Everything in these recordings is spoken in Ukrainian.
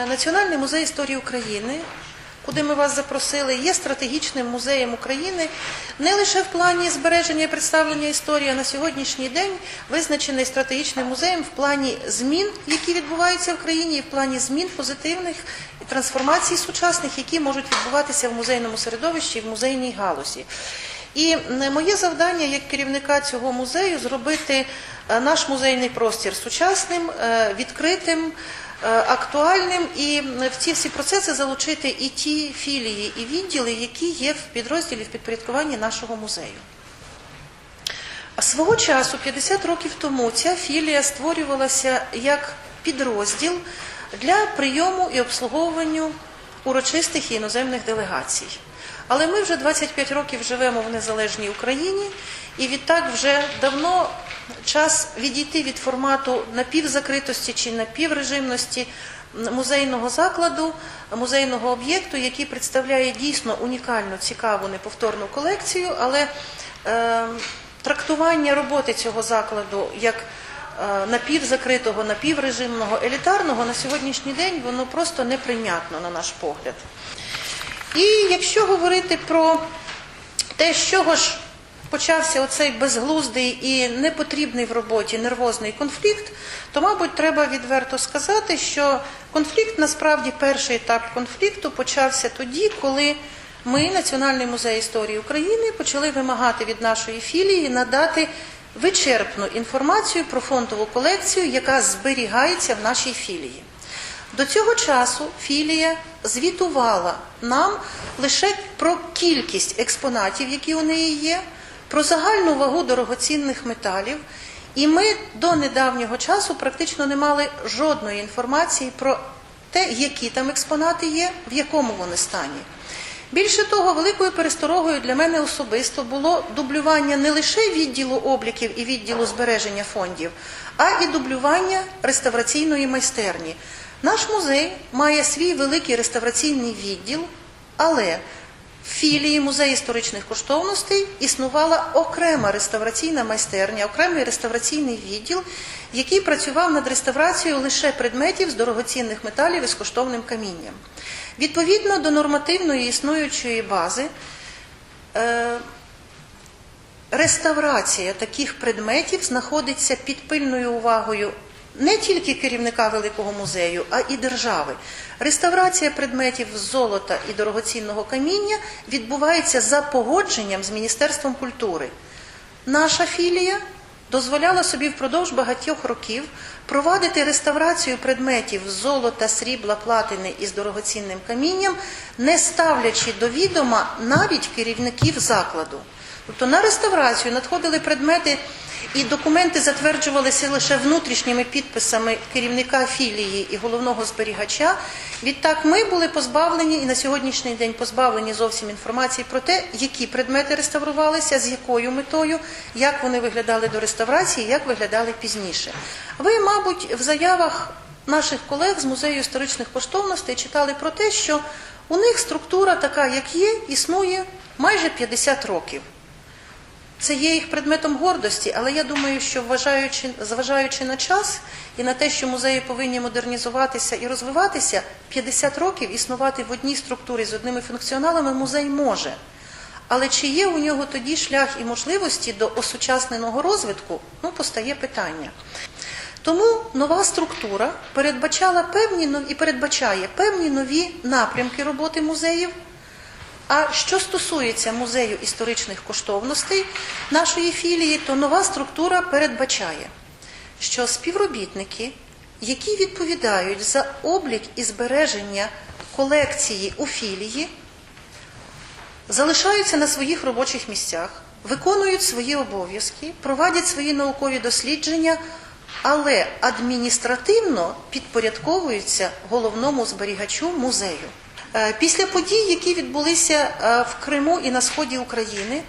Національний музей історії України, куди ми вас запросили, є стратегічним музеєм України не лише в плані збереження і представлення історії, а на сьогоднішній день визначений стратегічним музеєм в плані змін, які відбуваються в країні, і в плані змін позитивних і трансформацій сучасних, які можуть відбуватися в музейному середовищі і в музейній галузі. І е, моє завдання як керівника цього музею зробити наш музейний простір сучасним, е, відкритим, е, актуальним і в ці всі процеси залучити і ті філії і відділи, які є в підрозділі в підпорядкуванні нашого музею. Свого часу, 50 років тому, ця філія створювалася як підрозділ для прийому і обслуговування урочистих і іноземних делегацій. Але ми вже 25 років живемо в незалежній Україні, і відтак вже давно час відійти від формату напівзакритості чи напіврежимності музейного закладу, музейного об'єкту, який представляє дійсно унікальну, цікаву, неповторну колекцію, але е, трактування роботи цього закладу як е, напівзакритого, напіврежимного, елітарного на сьогоднішній день воно просто неприйнятно на наш погляд. І якщо говорити про те, з чого ж почався оцей безглуздий і непотрібний в роботі нервозний конфлікт, то, мабуть, треба відверто сказати, що конфлікт насправді перший етап конфлікту почався тоді, коли ми, Національний музей історії України, почали вимагати від нашої філії надати вичерпну інформацію про фондову колекцію, яка зберігається в нашій філії. До цього часу філія звітувала нам лише про кількість експонатів, які у неї є, про загальну вагу дорогоцінних металів. І ми до недавнього часу практично не мали жодної інформації про те, які там експонати є, в якому вони стані. Більше того, великою пересторогою для мене особисто було дублювання не лише відділу обліків і відділу збереження фондів, а і дублювання реставраційної майстерні. Наш музей має свій великий реставраційний відділ, але в філії музею історичних коштовностей існувала окрема реставраційна майстерня, окремий реставраційний відділ, який працював над реставрацією лише предметів з дорогоцінних металів із коштовним камінням. Відповідно до нормативної існуючої бази, е, реставрація таких предметів знаходиться під пильною увагою не тільки керівника великого музею, а і держави. Реставрація предметів золота і дорогоцінного каміння відбувається за погодженням з Міністерством культури. Наша філія дозволяла собі впродовж багатьох років провадити реставрацію предметів золота, срібла, платини із дорогоцінним камінням, не ставлячи до відома навіть керівників закладу. Тобто на реставрацію надходили предмети, і документи затверджувалися лише внутрішніми підписами керівника філії і головного зберігача. Відтак ми були позбавлені і на сьогоднішній день позбавлені зовсім інформації про те, які предмети реставрувалися, з якою метою, як вони виглядали до реставрації, як виглядали пізніше. Ви, мабуть, в заявах наших колег з музею історичних коштовностей читали про те, що у них структура така, як є, існує майже 50 років. Це є їх предметом гордості, але я думаю, що вважаючи, зважаючи на час і на те, що музеї повинні модернізуватися і розвиватися, 50 років існувати в одній структурі з одними функціоналами музей може. Але чи є у нього тоді шлях і можливості до осучасненого розвитку, ну, постає питання. Тому нова структура передбачала певні і передбачає певні нові напрямки роботи музеїв. А що стосується музею історичних коштовностей нашої філії, то нова структура передбачає, що співробітники, які відповідають за облік і збереження колекції у філії, залишаються на своїх робочих місцях, виконують свої обов'язки, проводять свої наукові дослідження, але адміністративно підпорядковуються головному зберігачу музею. Е, Після подій, які відбулися е, в Криму і на сході України,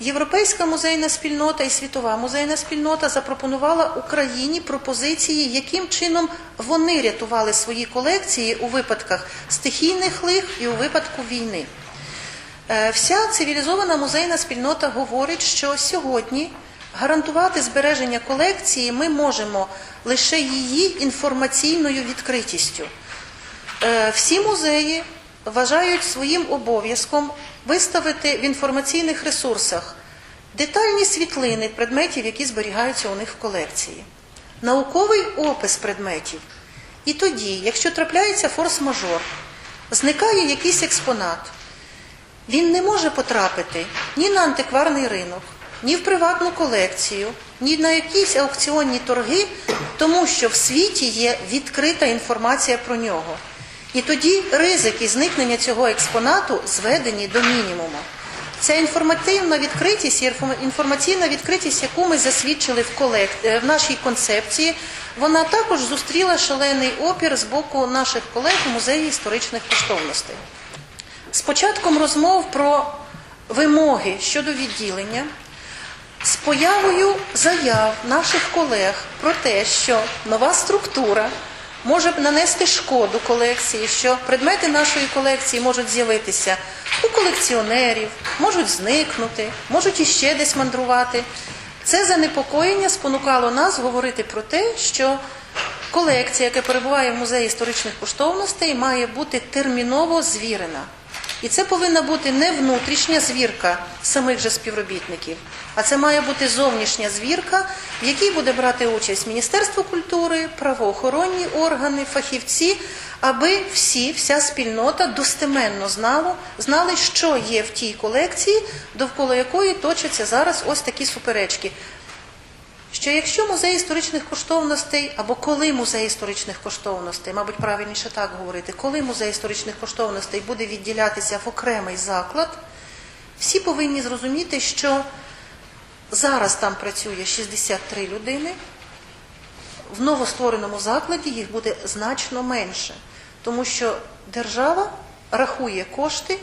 Європейська музейна спільнота і світова музейна спільнота запропонувала Україні пропозиції, яким чином вони рятували свої колекції у випадках стихійних лих і у випадку війни. Е, Вся цивілізована музейна спільнота говорить, що сьогодні гарантувати збереження колекції ми можемо лише її інформаційною відкритістю. Всі музеї вважають своїм обов'язком виставити в інформаційних ресурсах детальні світлини предметів, які зберігаються у них в колекції, науковий опис предметів. І тоді, якщо трапляється форс-мажор, зникає якийсь експонат, він не може потрапити ні на антикварний ринок, ні в приватну колекцію, ні на якісь аукціонні торги, тому що в світі є відкрита інформація про нього. І тоді ризики зникнення цього експонату зведені до мінімуму. Ця інформативна відкритість, інформаційна відкритість, яку ми засвідчили в, колек... е, в нашій концепції, вона також зустріла шалений опір з боку наших колег у музеї історичних коштовностей. З початком розмов про вимоги щодо відділення, з появою заяв наших колег про те, що нова структура може нанести шкоду колекції, що предмети нашої колекції можуть з'явитися у колекціонерів, можуть зникнути, можуть іще десь мандрувати. Це занепокоєння спонукало нас говорити про те, що колекція, яка перебуває в музеї історичних коштовностей, має бути терміново звірена. І це повинна бути не внутрішня звірка самих же співробітників, а це має бути зовнішня звірка, в якій буде брати участь Міністерство культури, правоохоронні органи, фахівці, аби всі, вся спільнота достеменно знало, знали, що є в тій колекції, довкола якої точаться зараз ось такі суперечки що якщо музей історичних коштовностей, або коли музей історичних коштовностей, мабуть, правильніше так говорити, коли музей історичних коштовностей буде відділятися в окремий заклад, всі повинні зрозуміти, що зараз там працює 63 людини, в новоствореному закладі їх буде значно менше, тому що держава рахує кошти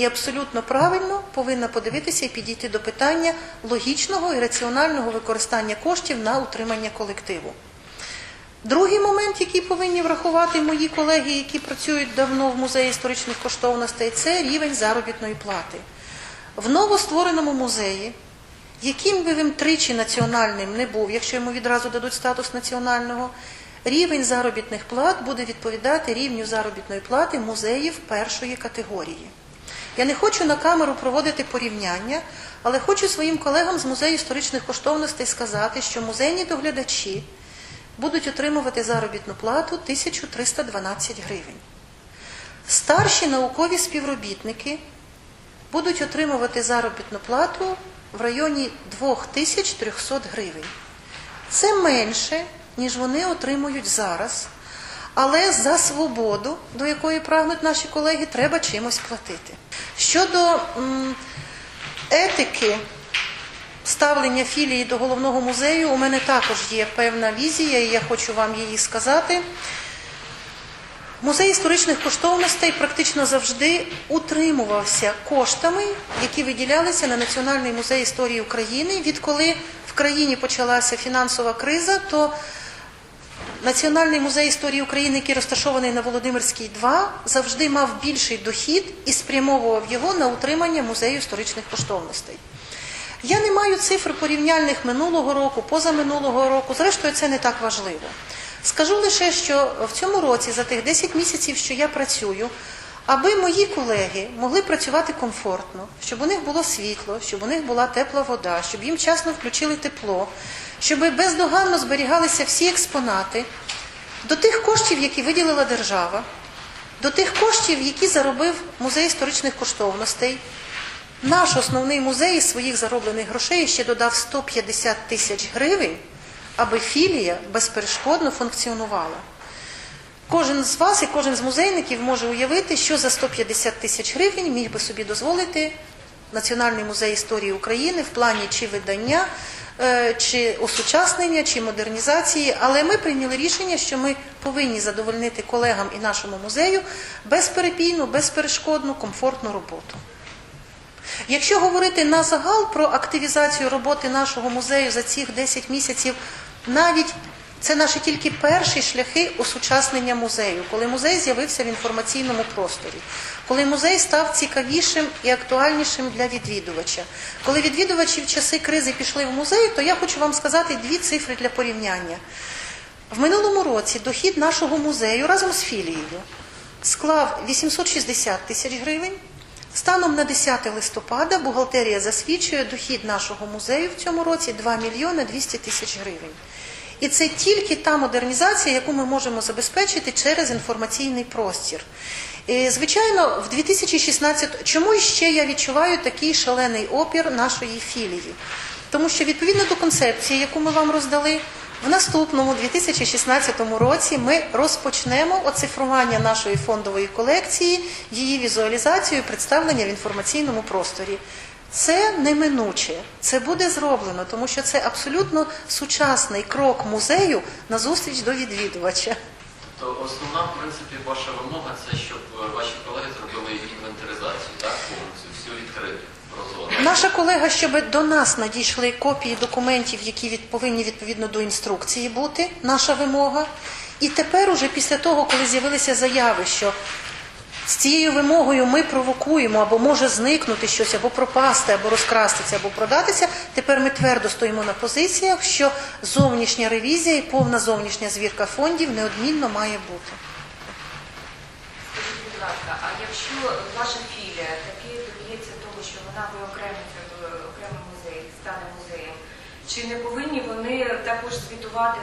і абсолютно правильно повинна подивитися і підійти до питання логічного і раціонального використання коштів на утримання колективу. Другий момент, який повинні врахувати мої колеги, які працюють давно в музеї історичних коштовностей, це рівень заробітної плати. В новоствореному музеї, яким би він тричі національним не був, якщо йому відразу дадуть статус національного, рівень заробітних плат буде відповідати рівню заробітної плати музеїв першої категорії. Я не хочу на камеру проводити порівняння, але хочу своїм колегам з музею історичних коштовностей сказати, що музейні доглядачі будуть отримувати заробітну плату 1312 гривень. Старші наукові співробітники будуть отримувати заробітну плату в районі 2300 гривень. Це менше, ніж вони отримують зараз. Але за свободу, до якої прагнуть наші колеги, треба чимось платити. Щодо етики ставлення філії до головного музею, у мене також є певна візія, і я хочу вам її сказати. Музей історичних коштовностей практично завжди утримувався коштами, які виділялися на Національний музей історії України. Відколи в країні почалася фінансова криза, то Національний музей історії України, який розташований на Володимирській 2, завжди мав більший дохід і спрямовував його на утримання музею історичних коштовностей. Я не маю цифр порівняльних минулого року, позаминулого року, зрештою, це не так важливо. Скажу лише, що в цьому році, за тих 10 місяців, що я працюю, аби мої колеги могли працювати комфортно, щоб у них було світло, щоб у них була тепла вода, щоб їм вчасно включили тепло, щоб бездоганно зберігалися всі експонати, до тих коштів, які виділила держава, до тих коштів, які заробив музей історичних коштовностей. Наш основний музей із своїх зароблених грошей ще додав 150 тисяч гривень, аби філія безперешкодно функціонувала. Кожен з вас і кожен з музейників може уявити, що за 150 тисяч гривень міг би собі дозволити Національний музей історії України в плані чи видання, е, чи осучаснення, чи модернізації. Але ми прийняли рішення, що ми повинні задовольнити колегам і нашому музею безперепійну, безперешкодну, комфортну роботу. Якщо говорити на загал про активізацію роботи нашого музею за цих 10 місяців, навіть це наші тільки перші шляхи осучаснення музею, коли музей з'явився в інформаційному просторі, коли музей став цікавішим і актуальнішим для відвідувача. Коли відвідувачі в часи кризи пішли в музей, то я хочу вам сказати дві цифри для порівняння. В минулому році дохід нашого музею разом з філією склав 860 тисяч гривень. Станом на 10 листопада бухгалтерія засвідчує дохід нашого музею в цьому році 2 мільйони 200 тисяч гривень. І це тільки та модернізація, яку ми можемо забезпечити через інформаційний простір. І, звичайно, в 2016 чому ще я відчуваю такий шалений опір нашої філії? Тому що відповідно до концепції, яку ми вам роздали, в наступному 2016 році ми розпочнемо оцифрування нашої фондової колекції, її візуалізацію, представлення в інформаційному просторі. Це неминуче, це буде зроблено, тому що це абсолютно сучасний крок музею на зустріч до відвідувача. То основна, в принципі, ваша вимога це щоб е, ваші колеги зробили інвентаризацію, так, повністю, всю відкриту. Наша колега, щоб до нас надійшли копії документів, які від, повинні відповідно до інструкції бути, наша вимога. І тепер, уже після того, коли з'явилися заяви, що з цією вимогою ми провокуємо або може зникнути щось, або пропасти, або розкрастися, або продатися. Тепер ми твердо стоїмо на позиціях, що зовнішня ревізія і повна зовнішня звірка фондів неодмінно має бути. Скажіть, будь ласка, а якщо ваша філія таки доб'ється того, що вона виокремиться в окремий музей, стане музеєм, чи не повинні вони також звітувати,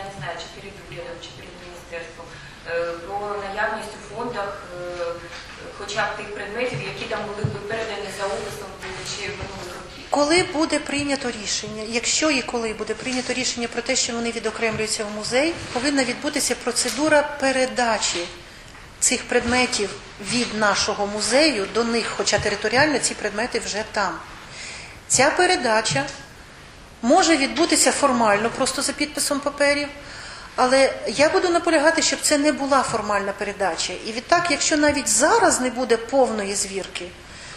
я не знаю, чи перед урядом, чи перед міністерством, е, про наявність у фондах е, хоча б тих предметів, які там були б передані за описом чи минулих років? Коли буде прийнято рішення, якщо і коли буде прийнято рішення про те, що вони відокремлюються в музей, повинна відбутися процедура передачі цих предметів від нашого музею до них, хоча територіально ці предмети вже там. Ця передача може відбутися формально, просто за підписом паперів. Але я буду наполягати, щоб це не була формальна передача. І відтак, якщо навіть зараз не буде повної звірки,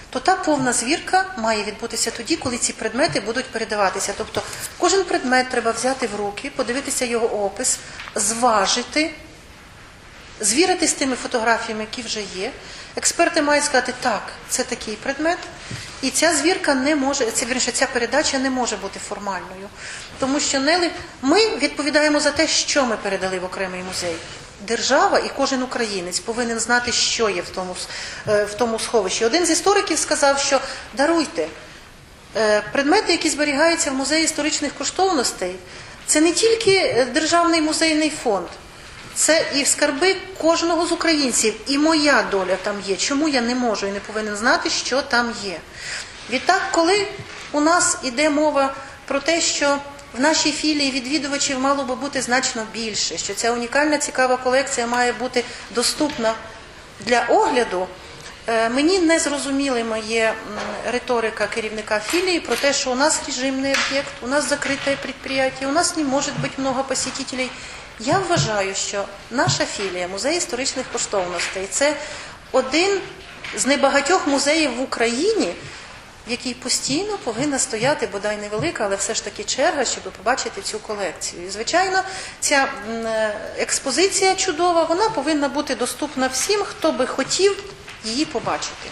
то та повна звірка має відбутися тоді, коли ці предмети будуть передаватися. Тобто кожен предмет треба взяти в руки, подивитися його опис, зважити, звірити з тими фотографіями, які вже є. Експерти мають сказати, так, це такий предмет, і ця звірка не може, це вірніше, ця передача не може бути формальною. Тому що не ли- ми відповідаємо за те, що ми передали в окремий музей. Держава і кожен українець повинен знати, що є в тому, е, в тому сховищі. Один з істориків сказав, що даруйте, Е, Предмети, які зберігаються в музеї історичних коштовностей, це не тільки е, державний музейний фонд, це і скарби кожного з українців. І моя доля там є. Чому я не можу і не повинен знати, що там є? Відтак, коли у нас іде мова про те, що в нашій філії відвідувачів мало би бути значно більше, що ця унікальна цікава колекція має бути доступна для огляду. Е, Мені не зрозуміли моє риторика керівника філії про те, що у нас режимний об'єкт, у нас закрите підприємство, у нас не може бути много посетителей. Я вважаю, що наша філія, музей історичних коштовностей, це один з небагатьох музеїв в Україні, в якій постійно повинна стояти, бодай невелика, але все ж таки черга, щоб побачити цю колекцію. І, звичайно, ця е, експозиція чудова, вона повинна бути доступна всім, хто би хотів її побачити.